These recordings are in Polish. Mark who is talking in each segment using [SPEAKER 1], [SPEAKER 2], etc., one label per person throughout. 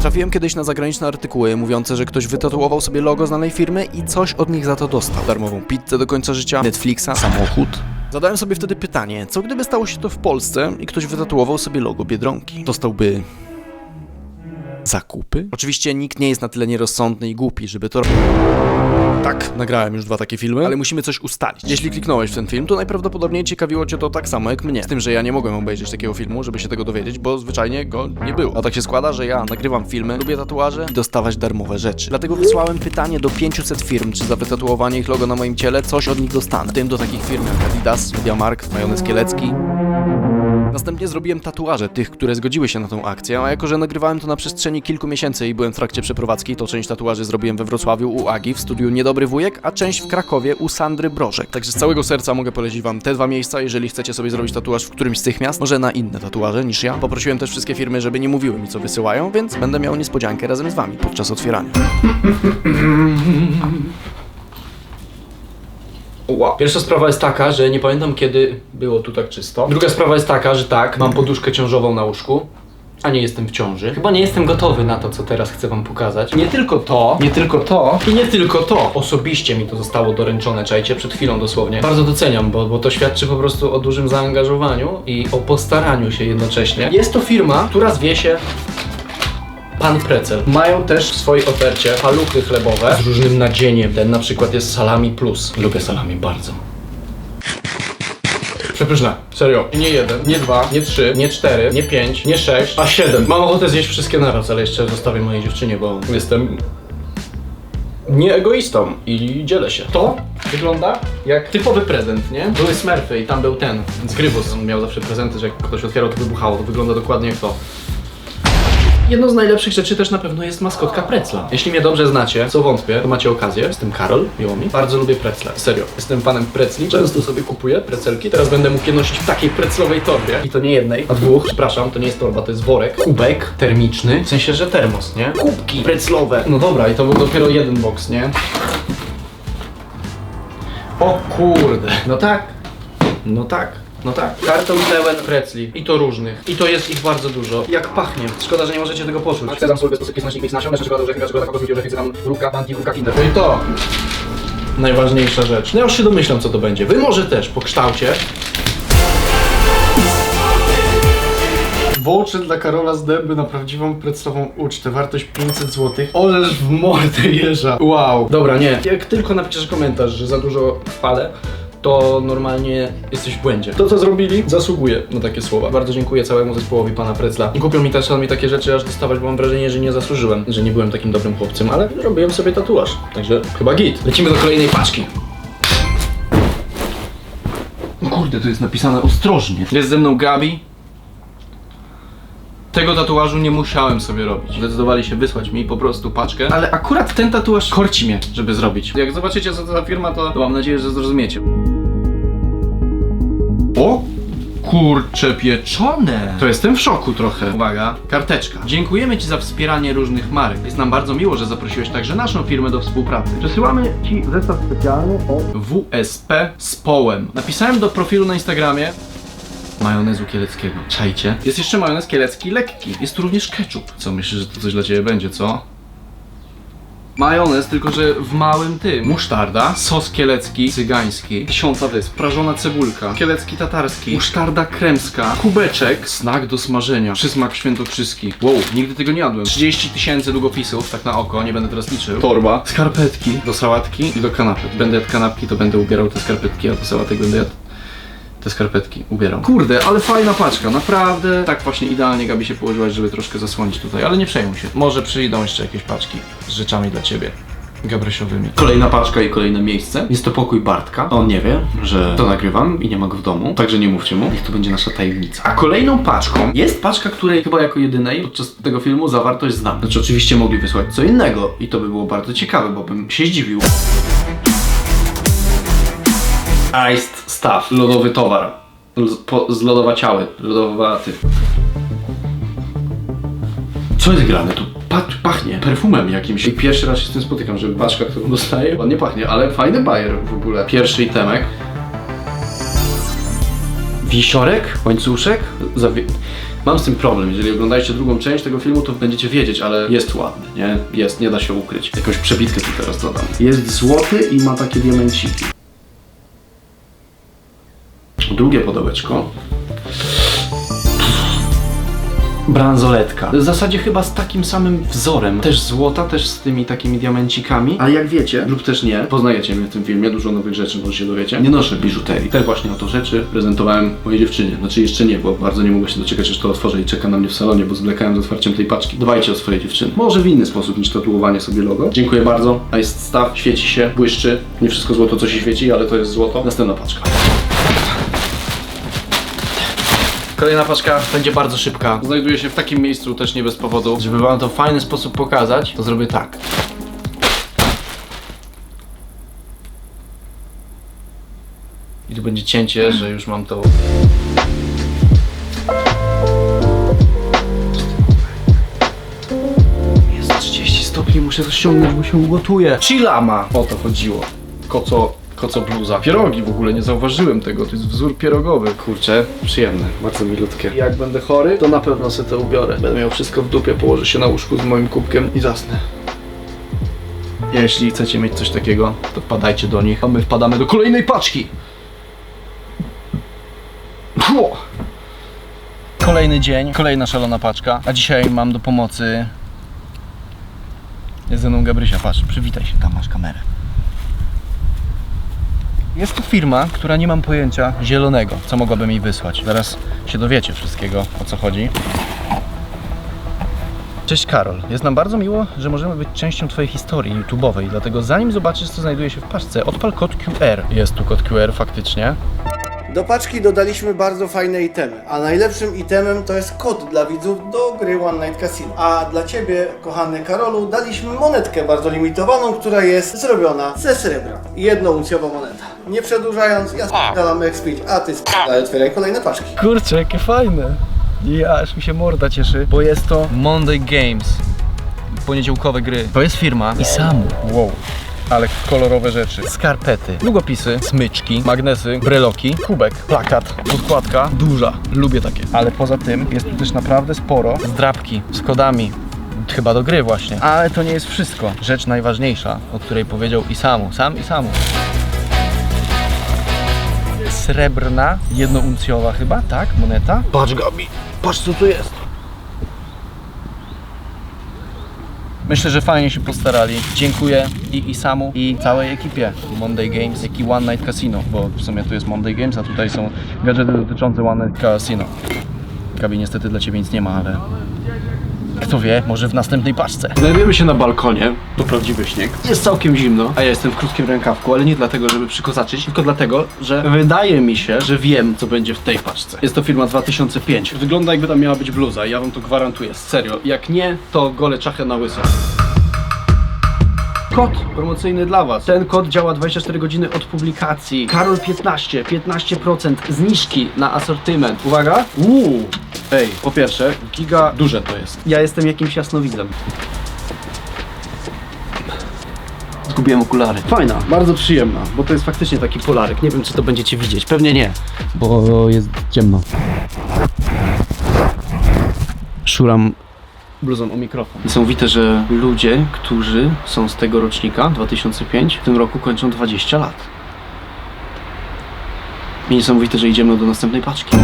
[SPEAKER 1] Natrafiłem kiedyś na zagraniczne artykuły mówiące, że ktoś wytatuował sobie logo znanej firmy i coś od nich za to dostał. Darmową pizzę do końca życia, Netflixa, samochód. Zadałem sobie wtedy pytanie, co gdyby stało się to w Polsce i ktoś wytatuował sobie logo Biedronki? Dostałby... Zakupy? Oczywiście nikt nie jest na tyle nierozsądny i głupi, żeby to... Tak, nagrałem już dwa takie filmy, ale musimy coś ustalić. Jeśli kliknąłeś w ten film, to najprawdopodobniej ciekawiło cię to tak samo jak mnie. Z tym, że ja nie mogłem obejrzeć takiego filmu, żeby się tego dowiedzieć, bo zwyczajnie go nie było. A tak się składa, że ja nagrywam filmy, lubię tatuaże i dostawać darmowe rzeczy. Dlatego wysłałem pytanie do 500 firm, czy za wytatuowanie ich logo na moim ciele coś od nich dostanę. W tym do takich firm jak Adidas, Mediamarkt, Majonez Kielecki, Następnie zrobiłem tatuaże tych, które zgodziły się na tą akcję, a jako że nagrywałem to na przestrzeni kilku miesięcy i byłem w trakcie przeprowadzki, to część tatuaży zrobiłem we Wrocławiu u Agi w studiu Niedobry Wujek, a część w Krakowie u Sandry Brożek. Także z całego serca mogę polecić wam te dwa miejsca, jeżeli chcecie sobie zrobić tatuaż w którymś z tych miast, może na inne tatuaże niż ja. Poprosiłem też wszystkie firmy, żeby nie mówiły mi co wysyłają, więc będę miał niespodziankę razem z wami podczas otwierania.
[SPEAKER 2] Ła. Pierwsza sprawa jest taka, że nie pamiętam kiedy było tu tak czysto. Druga sprawa jest taka, że tak, mam poduszkę ciążową na łóżku. A nie jestem w ciąży. Chyba nie jestem gotowy na to, co teraz chcę wam pokazać. Nie tylko to, nie tylko to i nie tylko to. Osobiście mi to zostało doręczone, czajcie, przed chwilą dosłownie. Bardzo doceniam, bo, bo to świadczy po prostu o dużym zaangażowaniu i o postaraniu się jednocześnie. Jest to firma, która zwie się Pan Precel. Mają też w swojej ofercie paluchy chlebowe z różnym nadzieniem. Ten na przykład jest salami plus. Lubię salami bardzo. Przepyszne, serio. Nie jeden, nie dwa, nie trzy, nie cztery, nie pięć, nie sześć, a siedem. Mam ochotę zjeść wszystkie naraz, ale jeszcze zostawię mojej dziewczynie, bo jestem nie egoistą i dzielę się. To wygląda jak typowy prezent, nie? Były smerfy i tam był ten, Zgrybus. On miał zawsze prezenty, że jak ktoś otwierał to wybuchało. To wygląda dokładnie jak to. Jedną z najlepszych rzeczy też na pewno jest maskotka Precla. Jeśli mnie dobrze znacie, co wątpię, to macie okazję. Jestem Karol, miło mi. Bardzo lubię Precla. Serio, jestem fanem Precli. Często sobie kupuję precelki. Teraz będę mógł je nosić w takiej preclowej torbie. I to nie jednej, a dwóch. Przepraszam, to nie jest torba, to jest worek. Kubek termiczny. W sensie, że termos, nie? Kubki preclowe. No dobra, i to był dopiero jeden box, nie? O kurde. No tak. No tak. No tak. Karton pełen precli. I to różnych. I to jest ich bardzo dużo. Jak pachnie. Szkoda, że nie możecie tego poczuć.
[SPEAKER 3] Sezam, sól, bezposypki, znacznik, miks nasion, czekolada, orzechy, czekolada, kokos, miód, orzechy, cynamun, mrówka, banti, mrówka, kinder.
[SPEAKER 2] No i to najważniejsza rzecz. No ja już się domyślam, co to będzie. Wy może też po kształcie. Wołcze dla Karola z dęby na prawdziwą preclową ucztę. Wartość 500 zł. Oleż w mordę jeża. Wow. Dobra, nie. Jak tylko napiszesz komentarz, że za dużo chwalę, to normalnie jesteś w błędzie. To, co zrobili, zasługuje na takie słowa. Bardzo dziękuję całemu zespołowi pana Precla. Kupią mi też mi takie rzeczy, aż dostawać, bo mam wrażenie, że nie zasłużyłem, że nie byłem takim dobrym chłopcem, ale robiłem sobie tatuaż. Także chyba git. Lecimy do kolejnej paczki. No Kurde, tu jest napisane ostrożnie. Jest ze mną Gabi. Tego tatuażu nie musiałem sobie robić. Zdecydowali się wysłać mi po prostu paczkę, ale akurat ten tatuaż korci mnie, żeby zrobić. Jak zobaczycie co to za firma, to, to mam nadzieję, że zrozumiecie. Kurcze pieczone! To jestem w szoku trochę. Uwaga, karteczka. Dziękujemy Ci za wspieranie różnych marek. Jest nam bardzo miło, że zaprosiłeś także naszą firmę do współpracy. Przesyłamy Ci zestaw specjalny o WSP z połem. Napisałem do profilu na Instagramie majonezu kieleckiego. Czajcie. Jest jeszcze majonez kielecki lekki. Jest tu również ketchup. Co myślisz, że to coś dla Ciebie będzie, co? Majonez, tylko że w małym tym. Musztarda, sos kielecki, cygański, tysiąca wysp, prażona cebulka, kielecki tatarski, musztarda kremska, kubeczek, snak do smażenia, przysmak świętokrzyski. Wow, nigdy tego nie jadłem. 30 tysięcy długopisów, tak na oko, nie będę teraz liczył. Torba, skarpetki do sałatki i do kanapek. Będę jadł kanapki, to będę ubierał te skarpetki, a do sałatek będę jadł te skarpetki ubieram. Kurde, ale fajna paczka, naprawdę. Tak właśnie idealnie Gabi się położyłaś, żeby troszkę zasłonić tutaj, ale nie przejmuj się. Może przyjdą jeszcze jakieś paczki z rzeczami dla ciebie. Gabrysiowymi.
[SPEAKER 4] Kolejna paczka i kolejne miejsce. Jest to pokój Bartka. On nie wie, że to nagrywam i nie ma go w domu, także nie mówcie mu. Niech to będzie nasza tajemnica. A kolejną paczką jest paczka, której chyba jako jedynej podczas tego filmu zawartość znam. Znaczy oczywiście mogli wysłać co innego i to by było bardzo ciekawe, bo bym się zdziwił. Iced Stuff. Lodowy towar. L- po, zlodowaciały. Lodowaty. Co jest grane tu? Pa pachnie perfumem jakimś. I pierwszy raz się z tym spotykam, że paczka, którą dostaję, ładnie pachnie, ale fajny bajer w ogóle. Pierwszy itemek. Wisiorek? Łańcuszek? Mam z tym problem. Jeżeli oglądacie drugą część tego filmu, to będziecie wiedzieć, ale jest ładny, nie? Jest, nie da się ukryć. Jakąś przebitkę tu teraz dodam. Jest złoty i ma takie diamenciki. Drugie pudełeczko. Bransoletka. W zasadzie chyba z takim samym wzorem. Też złota, też z tymi takimi diamencikami. Ale jak wiecie, lub też nie, poznajecie mnie w tym filmie, dużo nowych rzeczy może się dowiecie. Nie noszę biżuterii. Te właśnie oto rzeczy prezentowałem mojej dziewczynie. Znaczy jeszcze nie, bo bardzo nie mogę się doczekać, aż to otworzę i czeka na mnie w salonie, bo zwlekałem z otwarciem tej paczki. Dbajcie o swoje dziewczyny. Może w inny sposób niż tatuowanie sobie logo. Dziękuję bardzo. A jest staw, świeci się, błyszczy. Nie wszystko złoto, co się świeci, ale to jest złoto. Następna paczka.
[SPEAKER 2] Kolejna paczka będzie bardzo szybka. Znajduje się w takim miejscu też nie bez powodu. Żeby wam to w fajny sposób pokazać, to zrobię tak. I tu będzie cięcie, że już mam to. Jest 30 stopni, muszę to ściągnąć, bo się ugotuje. Chilama! O to chodziło. Koco, koco bluza. Pierogi w ogóle, nie zauważyłem tego, to jest wzór pierogowy. Kurczę,
[SPEAKER 4] Przyjemne, bardzo milutkie.
[SPEAKER 2] jak będę chory, to na pewno sobie to ubiorę. Będę miał wszystko w dupie, położę się na łóżku z moim kubkiem i zasnę. Jeśli chcecie mieć coś takiego, to wpadajcie do nich, a my wpadamy do kolejnej paczki. Ło! Kolejny dzień, kolejna szalona paczka, a dzisiaj mam do pomocy... Jest ze mną Gabrysia, patrz, przywitaj się, tam masz kamerę. Jest to firma, która nie mam pojęcia zielonego, co mogłaby mi wysłać. Zaraz się dowiecie wszystkiego, o co chodzi. Cześć Karol, jest nam bardzo miło, że możemy być częścią Twojej historii YouTube'owej, dlatego zanim zobaczysz, co znajduje się w paczce, odpal kod QR. Jest tu kod QR faktycznie.
[SPEAKER 5] Do paczki dodaliśmy bardzo fajne itemy, a najlepszym itemem to jest kod dla widzów do gry One Night Casino. A dla Ciebie, kochany Karolu, daliśmy monetkę bardzo limitowaną, która jest zrobiona ze srebra. Jednouncjowa moneta. Nie przedłużając, ja spadalam expić, a Ty spadaj, otwieraj kolejne paczki.
[SPEAKER 2] Kurczę, jakie fajne! Ja, aż mi się morda cieszy, bo jest to Monday Games. Poniedziałkowe gry. To jest firma i samu. Wow. Ale kolorowe rzeczy. Skarpety, długopisy, smyczki, magnesy, breloki, kubek, plakat, podkładka. Duża. Lubię takie. Ale poza tym jest tu też naprawdę sporo zdrabki z kodami. Chyba do gry właśnie. Ale to nie jest wszystko. Rzecz najważniejsza, o której powiedział Isamu. Sam Isamu. Srebrna, jednouncjowa chyba, tak? Moneta? Patrz Gabi, patrz co tu jest. Myślę, że fajnie się postarali. Dziękuję i Isamu i całej ekipie Monday Games, jak i One Night Casino, bo w sumie tu jest Monday Games, a tutaj są gadżety dotyczące One Night Casino. Gabi, niestety dla Ciebie nic nie ma, ale kto wie, może w następnej paczce.
[SPEAKER 4] Znajdujemy się na balkonie, to prawdziwy śnieg. Jest całkiem zimno, a ja jestem w krótkim rękawku, ale nie dlatego, żeby przykozaczyć, tylko dlatego, że wydaje mi się, że wiem, co będzie w tej paczce. Jest to firma 2005. Wygląda jakby tam miała być bluza ja wam to gwarantuję, serio. Jak nie, to gole czachę na łyso. Kod promocyjny dla Was. Ten kod działa 24 godziny od publikacji. Karol 15, 15% zniżki na asortyment. Uwaga! Uuu! Ej, po pierwsze, giga duże to jest. Ja jestem jakimś jasnowidzem. Zgubiłem okulary. Fajna, bardzo przyjemna, bo to jest faktycznie taki polarek. Nie wiem, czy to będziecie widzieć. Pewnie nie, bo jest ciemno. Szuram bluzą o mikrofon. Niesamowite, że ludzie, którzy są z tego rocznika, 2005, w tym roku kończą 20 lat. I niesamowite, że idziemy do następnej paczki.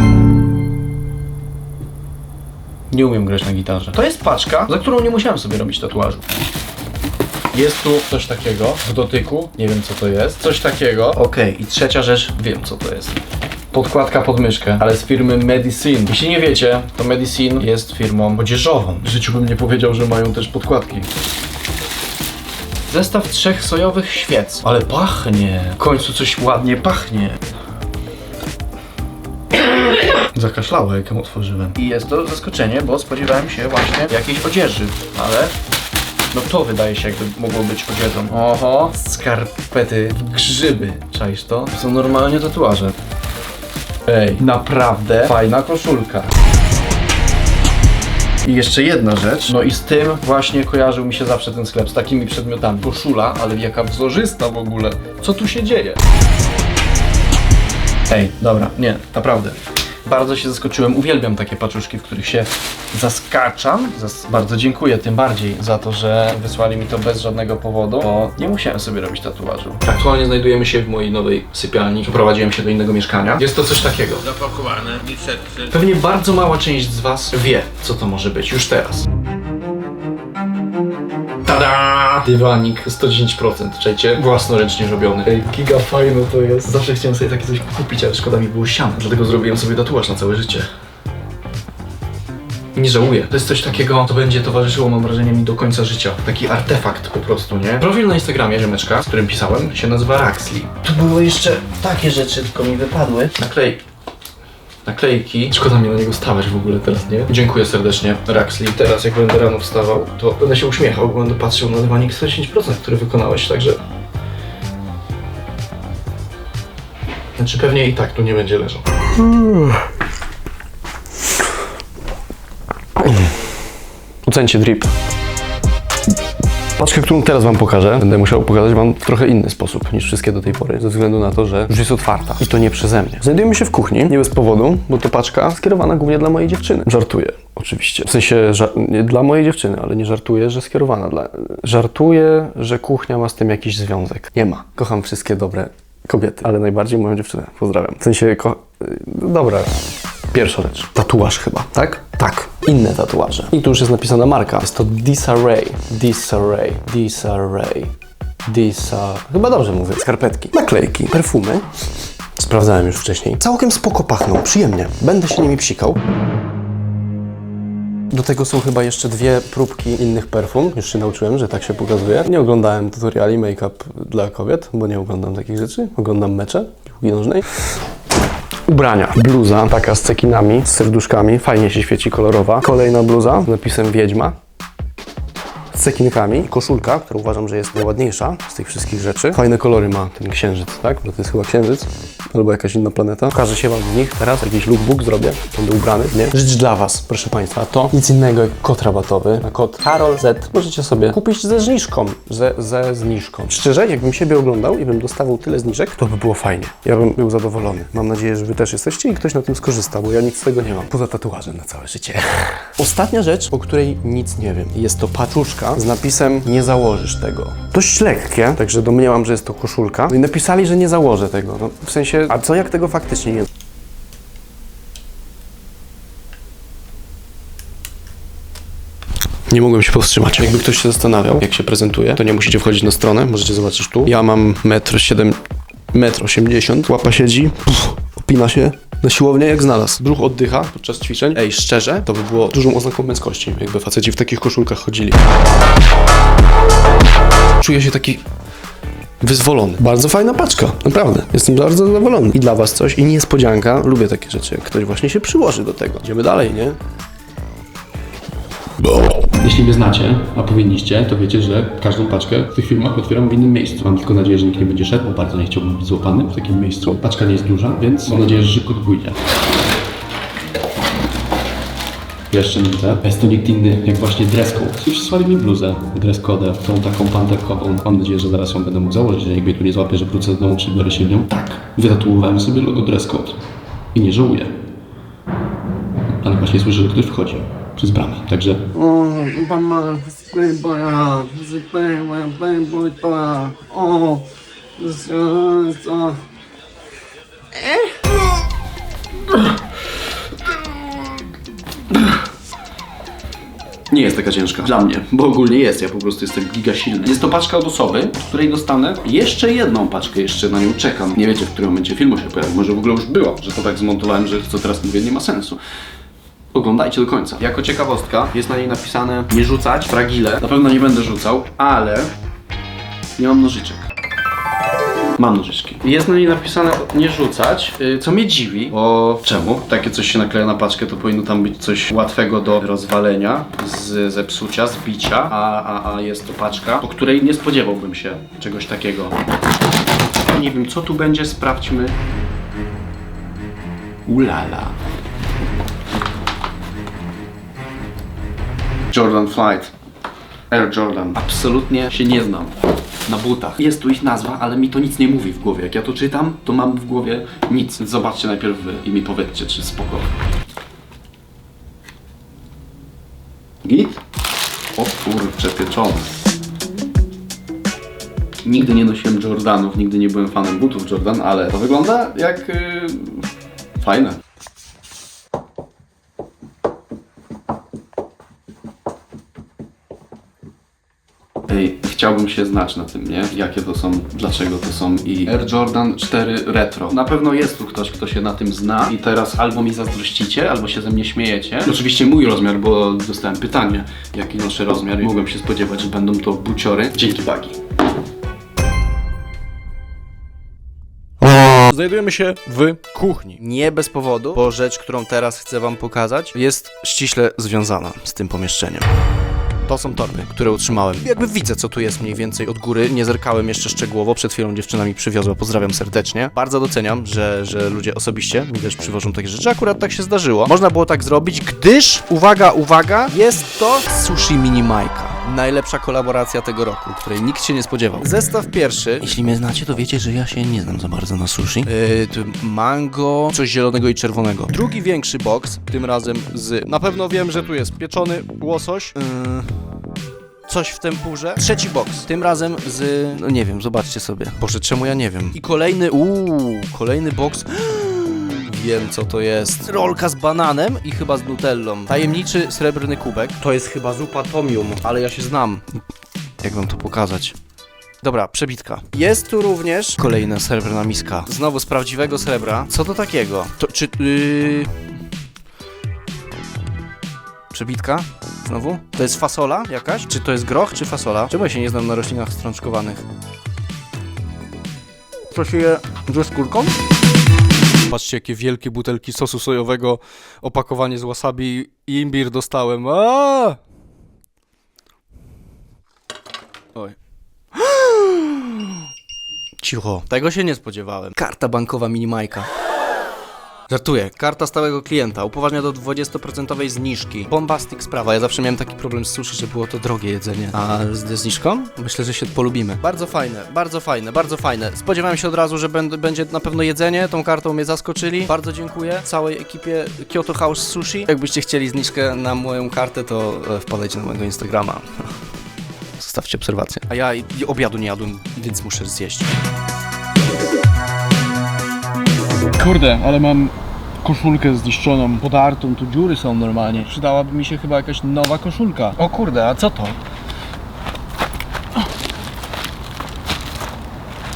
[SPEAKER 2] Nie umiem grać na gitarze. To jest paczka, za którą nie musiałem sobie robić tatuażu. Jest tu coś takiego w dotyku, nie wiem co to jest. Coś takiego. Okej, i trzecia rzecz, wiem co to jest. Podkładka pod myszkę, ale z firmy Medicine. Jeśli nie wiecie, to Medicine jest firmą odzieżową. W życiu bym nie powiedział, że mają też podkładki. Zestaw trzech sojowych świec. Ale pachnie. W końcu coś ładnie pachnie. Zakaszlało, jak ją otworzyłem. I jest to zaskoczenie, bo spodziewałem się właśnie jakiejś odzieży, ale no to wydaje się jakby mogło być odzieżą. Oho, skarpety grzyby. Czaisz? To są normalnie tatuaże. Ej, naprawdę fajna koszulka. I jeszcze jedna rzecz, no i z tym właśnie kojarzył mi się zawsze ten sklep, z takimi przedmiotami. Koszula, ale jaka wzorzysta w ogóle. Co tu się dzieje? Ej, dobra, nie, naprawdę.
[SPEAKER 6] Bardzo się zaskoczyłem. Uwielbiam takie paczuszki, w których się zaskaczam. Zas bardzo dziękuję tym bardziej za to, że wysłali mi to bez żadnego powodu, bo nie musiałem sobie robić tatuażu. Aktualnie znajdujemy się w mojej nowej sypialni. Przeprowadziłem się do innego mieszkania. Jest to coś takiego.
[SPEAKER 7] zapakowane niestety.
[SPEAKER 6] Pewnie bardzo mała część z Was wie, co to może być już teraz. Tada! Dywanik 110%, czajcie, własnoręcznie robiony. Ej, giga fajne to jest. Zawsze chciałem sobie takie coś kupić, ale szkoda mi było siana. Dlatego zrobiłem sobie tatuaż na całe życie. Nie żałuję. To jest coś takiego, co będzie towarzyszyło, mam wrażenie, mi do końca życia. Taki artefakt po prostu, nie? Profil na Instagramie, ziomeczka, z którym pisałem, się nazywa Raxli. Tu były jeszcze takie rzeczy, tylko mi wypadły. Naklej naklejki. Szkoda mi na niego stawać w ogóle teraz, nie? Dziękuję serdecznie, Raxli. Teraz jak będę rano wstawał, to będę się uśmiechał, bo będę patrzył na dywanik 110%, który wykonałeś, także... Znaczy pewnie i tak tu nie będzie leżał.
[SPEAKER 2] Ocencie drip. Paczkę, którą teraz Wam pokażę, będę musiał pokazać Wam w trochę inny sposób niż wszystkie do tej pory, ze względu na to, że już jest otwarta i to nie przeze mnie. Znajdujemy się w kuchni, nie bez powodu, bo to paczka skierowana głównie dla mojej dziewczyny. Żartuję, oczywiście. W sensie nie dla mojej dziewczyny, ale nie żartuję, że skierowana dla... Żartuję, że kuchnia ma z tym jakiś związek. Nie ma. Kocham wszystkie dobre kobiety, ale najbardziej moją dziewczynę. Pozdrawiam. W sensie, ko... dobra, Pierwsza rzecz. Tatuaż chyba, tak? Tak. Inne tatuaże. I tu już jest napisana marka. Jest to Disarray. Disarray. Disarray. Disa... Chyba dobrze mówię. Skarpetki. Naklejki. Perfumy. Sprawdzałem już wcześniej. Całkiem spoko pachną. Przyjemnie. Będę się nimi psikał. Do tego są chyba jeszcze dwie próbki innych perfum. Już się nauczyłem, że tak się pokazuje. Nie oglądałem tutoriali make-up dla kobiet, bo nie oglądam takich rzeczy. Oglądam mecze piłki nożnej. Ubrania. Bluza, taka z cekinami, z serduszkami, fajnie się świeci kolorowa. Kolejna bluza z napisem Wiedźma. Z cekinkami. Koszulka, która uważam, że jest najładniejsza z tych wszystkich rzeczy. Fajne kolory ma ten księżyc, tak? Bo to jest chyba księżyc. Albo jakaś inna planeta. Pokażę się Wam w nich teraz, jakiś lookbook zrobię. Będę ubrany, nie? Rzecz dla Was, proszę Państwa. To nic innego jak kod rabatowy. Na kod Karol Z możecie sobie kupić ze zniżką. Ze, ze zniżką. Szczerze, jakbym siebie oglądał i bym dostawał tyle zniżek, to by było fajnie. Ja bym był zadowolony. Mam nadzieję, że Wy też jesteście i ktoś na tym skorzysta, bo ja nic z tego nie mam. Poza tatuażem na całe życie. Ostatnia rzecz, o której nic nie wiem. Jest to paczuszka z napisem nie założysz tego. Dość lekkie, także domniemam, że jest to koszulka. No i napisali, że nie założę tego. No, w sensie, a co jak tego faktycznie nie Nie mogłem się powstrzymać. Jakby ktoś się zastanawiał, jak się prezentuje, to nie musicie wchodzić na stronę, możecie zobaczyć tu. Ja mam 1,7 m, 1,80 m, łapa siedzi, pff, opina się na siłownię jak znalazł. Brzuch oddycha podczas ćwiczeń. Ej, szczerze, to by było dużą oznaką męskości, jakby faceci w takich koszulkach chodzili. Czuję się taki wyzwolony. Bardzo fajna paczka, naprawdę. Jestem bardzo zadowolony. I dla was coś, i niespodzianka. Lubię takie rzeczy, jak ktoś właśnie się przyłoży do tego. Idziemy dalej, nie?
[SPEAKER 8] Jeśli mnie znacie, a powinniście, to wiecie, że każdą paczkę w tych filmach otwieram w innym miejscu. Mam tylko nadzieję, że nikt nie będzie szedł, bo bardzo nie chciałbym być złapany w takim miejscu. Paczka nie jest duża, więc mam nadzieję, że szybko to pójdzie. Widzę. Jest to nikt inny jak właśnie dress code. Przysłali mi bluzę, dress code, tą taką panterkową. Mam nadzieję, że zaraz ją będę mógł założyć, że nikt mnie tu nie złapie, że wrócę do domu czy się w nią. Tak, wytatuowałem sobie logo dress code. I nie żałuję. Ale właśnie słyszę, że ktoś wchodzi przez bramę, także
[SPEAKER 9] Nie jest taka ciężka. Dla mnie, bo ogólnie jest, ja po prostu jestem giga silny. Jest to paczka od osoby, od której dostanę jeszcze jedną paczkę, jeszcze na nią czekam. Nie wiecie, w którym momencie filmu się pojawi. Może w ogóle już była, że to tak zmontowałem, że co teraz mówię nie ma sensu. Oglądajcie do końca. Jako ciekawostka jest na niej napisane nie rzucać, fragile. Na pewno nie będę rzucał, ale nie mam nożyczek. Mam nożyczki. Jest na niej napisane nie rzucać, yy, co mnie dziwi, bo czemu? Takie coś się nakleja na paczkę, to powinno tam być coś łatwego do rozwalenia, z zepsucia, zbicia, a, a, a jest to paczka, po której nie spodziewałbym się czegoś takiego. Nie wiem, co tu będzie, sprawdźmy. Ulala. Jordan Flight. Air Jordan. Absolutnie się nie znam.
[SPEAKER 10] na butach. Jest tu ich nazwa, ale mi to nic nie mówi w głowie. Jak ja to czytam, to mam w głowie nic. Zobaczcie najpierw wy i mi powiedzcie, czy spoko. Git? O kurcze, pieczone. Nigdy nie nosiłem Jordanów, nigdy nie byłem fanem butów Jordan, ale to wygląda jak... Yy, fajne. Ej, chciałbym się znać na tym, nie? Jakie to są, dlaczego to są i Air Jordan 4 Retro. Na pewno jest tu ktoś, kto się na tym zna i teraz albo mi zazdrościcie, albo się ze mnie śmiejecie. Oczywiście mój rozmiar, bo dostałem pytanie, jaki noszę rozmiar i mogłem się spodziewać, że będą to buciory. Dzięki Bagi.
[SPEAKER 2] Znajdujemy się w kuchni. Nie bez powodu, bo rzecz, którą teraz chcę wam pokazać, jest ściśle związana z tym pomieszczeniem. To są torby, które utrzymałem. Jakby widzę, co tu jest mniej więcej od góry. Nie zerkałem jeszcze szczegółowo. Przed chwilą dziewczyna mi przywiozła. Pozdrawiam serdecznie. Bardzo doceniam, że, że ludzie osobiście mi też przywożą takie rzeczy. Akurat tak się zdarzyło. Można było tak zrobić, gdyż, uwaga, uwaga, jest to Sushi Mini Majka. Najlepsza kolaboracja tego roku, której nikt się nie spodziewał. Zestaw pierwszy. Jeśli mnie znacie, to wiecie, że ja się nie znam za bardzo na sushi. Yy, mango, coś zielonego i czerwonego. Drugi większy box, tym razem z... Na pewno wiem, że tu jest pieczony łosoś. Yy coś w tempurze. Trzeci box, tym razem z... no nie wiem, zobaczcie sobie. Boże, czemu ja nie wiem? I kolejny, uuu, kolejny box... Wiem co to jest. Rolka z bananem i chyba z nutellą. Tajemniczy srebrny kubek. To jest chyba zupa tomium, ale ja się znam. Jak wam to pokazać? Dobra, przebitka. Jest tu również kolejna srebrna miska. Znowu z prawdziwego srebra. Co to takiego? To czy... Yy... Przebitka? Znowu? To jest fasola jakaś? Czy to jest groch, czy fasola? Czemu ja się nie znam na roślinach strączkowanych? Co się je ze skórką? Patrzcie, jakie wielkie butelki sosu sojowego, opakowanie z wasabi i imbir dostałem. Aaaa! Oj. Cicho. Tego się nie spodziewałem. Karta bankowa Minimajka. Żartuję. Karta stałego klienta. Upoważnia do 20% zniżki. Bombastic sprawa. Ja zawsze miałem taki problem z sushi, że było to drogie jedzenie. A z zniżką? Myślę, że się polubimy. Bardzo fajne, bardzo fajne, bardzo fajne. Spodziewałem się od razu, że będ- będzie na pewno jedzenie. Tą kartą mnie zaskoczyli. Bardzo dziękuję całej ekipie Kyoto House Sushi. Jakbyście chcieli zniżkę na moją kartę, to e, wpadajcie na mojego Instagrama. Zostawcie obserwację. A ja obiadu nie jadłem, więc muszę zjeść.
[SPEAKER 11] Kurde, ale mam koszulkę zniszczoną, podartą, tu dziury są normalnie. Przydałaby mi się chyba jakaś nowa koszulka. O kurde, a co to?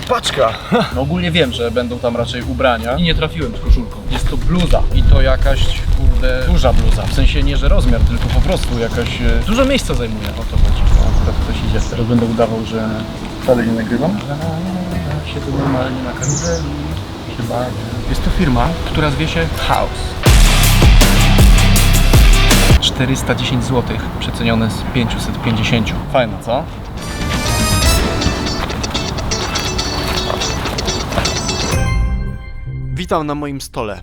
[SPEAKER 11] Paczka! No ogólnie wiem, że będą tam raczej ubrania i nie trafiłem z koszulką. Jest to bluza i to jakaś, kurde, duża bluza. W sensie nie, że rozmiar, tylko po prostu jakaś... E, dużo miejsca zajmuje, o to chodzi. Akurat ktoś idzie. Teraz będę udawał, że wcale nie nagrywam. Się to normalnie na karuzeli. Chyba. Jest to firma, która zwie się House. 410 zł, przecenione z 550. Fajne, co?
[SPEAKER 2] Witam na moim stole.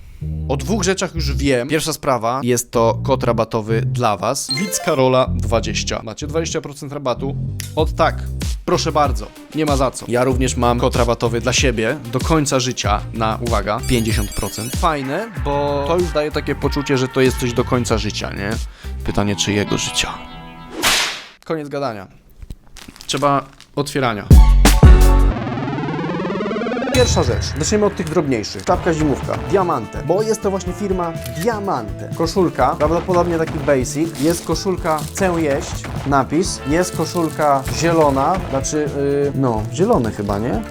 [SPEAKER 2] O dwóch rzeczach już wiem. Pierwsza sprawa jest to kod rabatowy dla Was. Widz Karola 20. Macie 20% rabatu. Od tak. Proszę bardzo, nie ma za co. Ja również mam kod rabatowy dla siebie do końca życia na, uwaga, 50%. Fajne, bo to już daje takie poczucie, że to jest coś do końca życia, nie? Pytanie, czyjego życia? Koniec gadania. Trzeba otwierania. Pierwsza rzecz, zaczniemy od tych drobniejszych. Czapka zimówka, Diamante, bo jest to właśnie firma Diamante. Koszulka, prawdopodobnie taki basic. Jest koszulka Chcę jeść, napis. Jest koszulka zielona, znaczy, yy, no, zielony chyba, nie?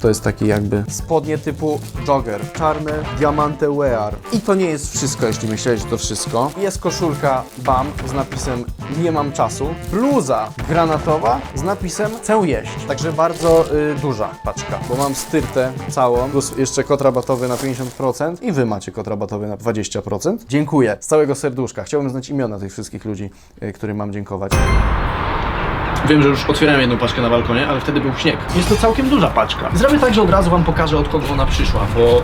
[SPEAKER 2] To jest taki jakby spodnie typu jogger, czarne diamante wear. I to nie jest wszystko, jeśli myślałeś, że to wszystko. Jest koszulka BAM z napisem nie mam czasu. Bluza granatowa z napisem chcę jeść. Także bardzo y, duża paczka, bo mam styrtę całą, plus jeszcze kod rabatowy na 50% i wy macie kod rabatowy na 20%. Dziękuję z całego serduszka. Chciałbym znać imiona tych wszystkich ludzi, y, którym mam dziękować.
[SPEAKER 10] Wiem, że już otwierałem jedną paczkę na balkonie, ale wtedy był śnieg. Jest to całkiem duża paczka. Zrobię tak, że od razu wam pokażę, od kogo ona przyszła, bo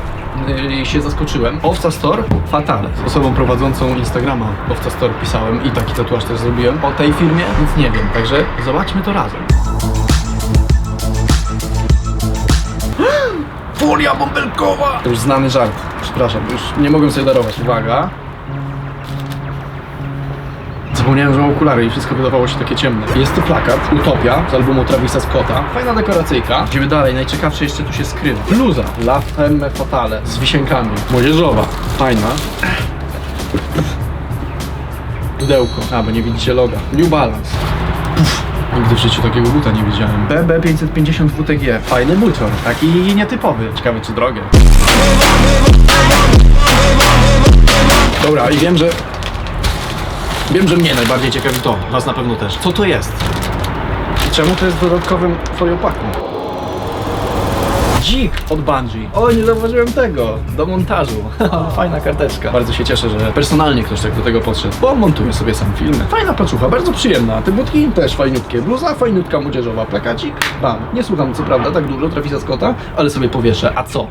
[SPEAKER 10] yy, się zaskoczyłem. Owca Store Fatale. Z osobą prowadzącą Instagrama Owca Store pisałem i taki tatuaż też zrobiłem. O tej firmie nic nie wiem, także zobaczmy to razem.
[SPEAKER 2] Folia bąbelkowa! To już znany żart. Przepraszam, już nie mogę sobie darować. Uwaga. Zapomniałem, że mam okulary i wszystko wydawało się takie ciemne. Jest to plakat Utopia z albumu Travisa Scotta. Fajna dekoracyjka. Idziemy dalej, najciekawsze jeszcze tu się skrywa. Bluza La Femme Fatale z wisienkami. Młodzieżowa. Fajna. Pudełko. A, bo nie widzicie loga. New Balance. Puf. Nigdy w życiu takiego buta nie widziałem. BB550 WTG. Fajny bucior. Taki nietypowy. Ciekawy czy drogę. Dobra, i wiem, że Wiem, że mnie najbardziej ciekawi to, was na pewno też. Co to jest? I czemu to jest w dodatkowym foliopaku? Dzik od Bungie. O, nie zauważyłem tego. Do montażu. Fajna karteczka. Bardzo się cieszę, że personalnie ktoś tak do tego podszedł. Bo montuję sobie sam filmy. Fajna paczucha, bardzo przyjemna. Te butki też fajniutkie. Bluza fajniutka młodzieżowa. Plakacik. Bam. Nie słucham co prawda tak dużo Trafisa Scotta, ale sobie powieszę. A co?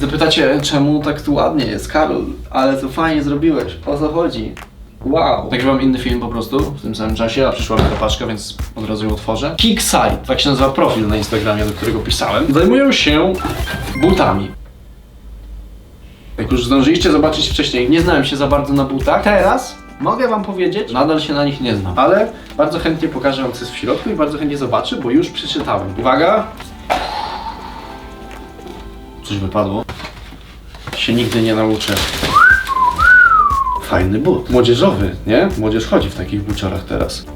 [SPEAKER 4] Zapytacie, czemu tak tu ładnie jest, Karol? Ale to fajnie zrobiłeś. O co chodzi? Wow. Nagrywam inny film po prostu w tym samym czasie, a przyszła mi ta paczka, więc od razu ją otworzę. Kickside, tak się nazywa profil na Instagramie, do którego pisałem. Zajmują się butami. Jak już zdążyliście zobaczyć wcześniej, nie znałem się za bardzo na butach. Teraz mogę wam powiedzieć, nadal się na nich nie znam. Ale bardzo chętnie pokażę wam co jest w środku i bardzo chętnie zobaczę, bo już przeczytałem. Uwaga! Coś wypadło. Się nigdy nie nauczę. Fajny but. Młodzieżowy, nie? Młodzież chodzi w takich buciorach teraz.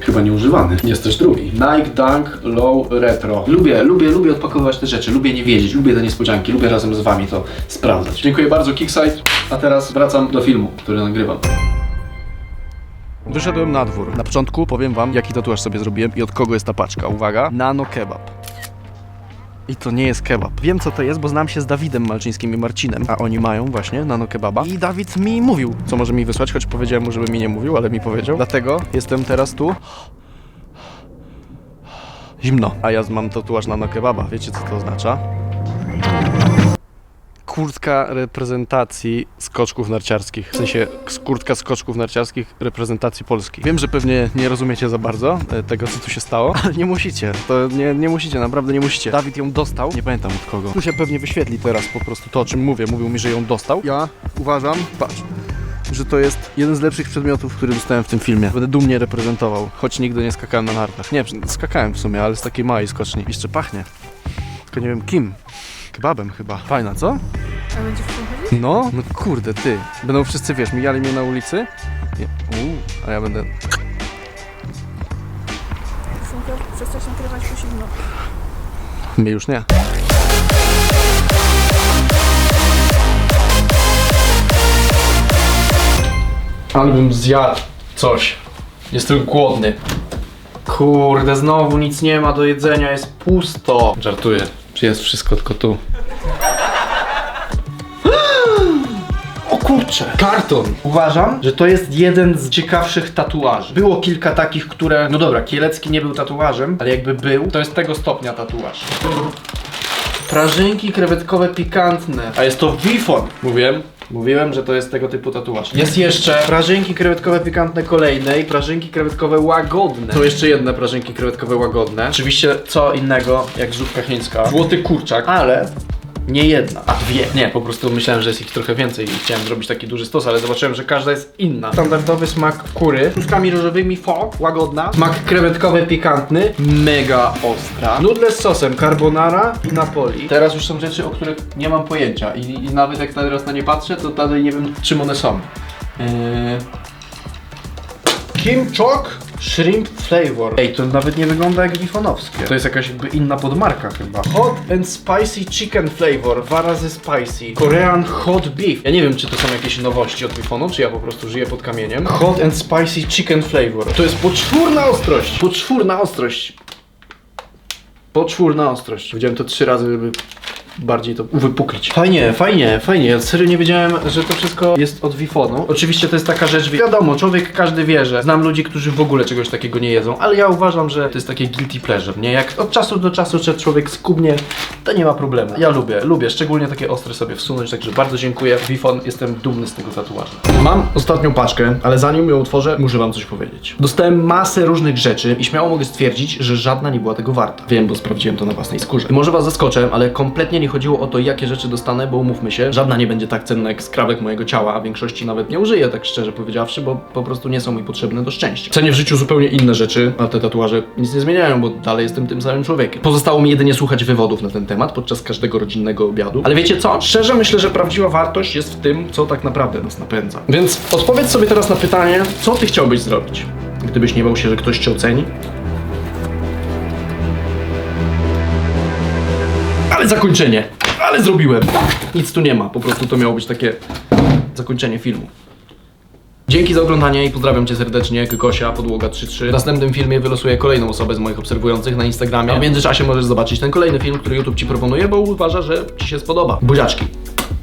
[SPEAKER 4] Chyba nieużywany. Jest też drugi. Nike Dunk Low Retro. Lubię, lubię, lubię odpakowywać te rzeczy. Lubię nie wiedzieć, lubię te niespodzianki, lubię razem z wami to sprawdzać. Dziękuję bardzo Kickside. A teraz wracam do filmu, który nagrywam.
[SPEAKER 1] Wyszedłem na dwór. Na początku powiem wam, jaki tatuaż sobie zrobiłem i od kogo jest ta paczka. Uwaga, nano kebab. I to nie jest kebab. Wiem co to jest, bo znam się z Dawidem Malczyńskim i Marcinem, a oni mają właśnie nano kebaba. I Dawid mi mówił, co może mi wysłać, choć powiedziałem mu, żeby mi nie mówił, ale mi powiedział. Dlatego jestem teraz tu. Zimno. A ja mam tatuaż nano kebaba. Wiecie co to oznacza? Kurtka reprezentacji skoczków narciarskich. W sensie kurtka skoczków narciarskich reprezentacji Polski. Wiem, że pewnie nie rozumiecie za bardzo e, tego, co tu się stało, ale nie musicie. To nie, nie musicie, naprawdę nie musicie. Dawid ją dostał, nie pamiętam od kogo. Tu się pewnie wyświetli teraz po prostu to, o czym mówię. Mówił mi, że ją dostał. Ja uważam, patrz, że to jest jeden z lepszych przedmiotów, który dostałem w tym filmie. Będę dumnie reprezentował, choć nigdy nie skakałem na nartach. Nie, skakałem w sumie, ale z takiej małej skoczni. Jeszcze pachnie. Tylko nie wiem kim. Kebabem chyba. Fajna, co?
[SPEAKER 12] A będzie w tym chodzić?
[SPEAKER 1] No, no kurde, ty. Będą wszyscy, wiesz, mijali mnie na ulicy. Nie. Uuu, a ja będę...
[SPEAKER 12] Muszę przestać nagrywać po zimno.
[SPEAKER 1] Mnie już nie.
[SPEAKER 2] Ale bym zjadł coś. Jestem głodny. Kurde, znowu nic nie ma do jedzenia, jest pusto. Żartuję, czy jest wszystko tylko tu. O kurcze! Karton! Uważam, że to jest jeden z ciekawszych tatuaży. Było kilka takich, które... No dobra, Kielecki nie był tatuażem, ale jakby był, to jest tego stopnia tatuaż. Prażynki krewetkowe pikantne. A jest to Wifon. Mówiłem? Mówiłem, że to jest tego typu tatuaż. Jest jeszcze prażynki krewetkowe pikantne kolejne i prażynki krewetkowe łagodne. To jeszcze jedne prażynki krewetkowe łagodne. Oczywiście co innego jak żółtka chińska. Złoty kurczak, ale nie jedna, a dwie. Nie, po prostu myślałem, że jest ich trochę więcej i chciałem zrobić taki duży stos, ale zobaczyłem, że każda jest inna. Standardowy smak kury, z różowymi fok, łagodna. Smak krewetkowy, pikantny, mega ostra. Nudle z sosem, carbonara i napoli. Teraz już są rzeczy, o których nie mam pojęcia i, i nawet jak teraz na nie patrzę, to dalej nie wiem, czym one są. Yy... Kim Chok Shrimp Flavor. Ej, to nawet nie wygląda jak wifonowskie. To jest jakaś jakby inna podmarka chyba. Hot and Spicy Chicken Flavor. Dwa razy spicy. Korean Hot Beef. Ja nie wiem, czy to są jakieś nowości od wifonu, czy ja po prostu żyję pod kamieniem. Hot and Spicy Chicken Flavor. To jest poczwórna ostrość. Poczwórna ostrość. Poczwórna ostrość. Powiedziałem to trzy razy, żeby bardziej to uwypuklić. Fajnie, fajnie, fajnie. Ja serio nie wiedziałem, że to wszystko jest od Wifonu. Oczywiście to jest taka rzecz, wi- wiadomo, człowiek każdy wie, że znam ludzi, którzy w ogóle czegoś takiego nie jedzą, ale ja uważam, że to jest takie guilty pleasure, nie? Jak od czasu do czasu że człowiek skubnie, to nie ma problemu. Ja lubię, lubię, szczególnie takie ostre sobie wsunąć, także bardzo dziękuję. Wifon, jestem dumny z tego tatuażu. Mam ostatnią paczkę, ale zanim ją otworzę, muszę wam coś powiedzieć. Dostałem masę różnych rzeczy i śmiało mogę stwierdzić, że żadna nie była tego warta. Wiem, bo sprawdziłem to na własnej skórze. I może was zaskoczę, ale kompletnie nie chodziło o to, jakie rzeczy dostanę, bo umówmy się, żadna nie będzie tak cenna jak skrawek mojego ciała, a większości nawet nie użyję, tak szczerze powiedziawszy, bo po prostu nie są mi potrzebne do szczęścia. Cenię w życiu zupełnie inne rzeczy, a te tatuaże nic nie zmieniają, bo dalej jestem tym samym człowiekiem. Pozostało mi jedynie słuchać wywodów na ten temat podczas każdego rodzinnego obiadu. Ale wiecie co? Szczerze myślę, że prawdziwa wartość jest w tym, co tak naprawdę nas napędza. Więc odpowiedz sobie teraz na pytanie, co ty chciałbyś zrobić, gdybyś nie bał się, że ktoś cię oceni? Ale zakończenie! Ale zrobiłem! Nic tu nie ma, po prostu to miało być takie zakończenie filmu. Dzięki za oglądanie i pozdrawiam Cię serdecznie, Gosia, Podłoga 33. W następnym filmie wylosuję kolejną osobę z moich obserwujących na Instagramie. A w międzyczasie możesz zobaczyć ten kolejny film, który YouTube Ci proponuje, bo uważa, że Ci się spodoba. Buziaczki!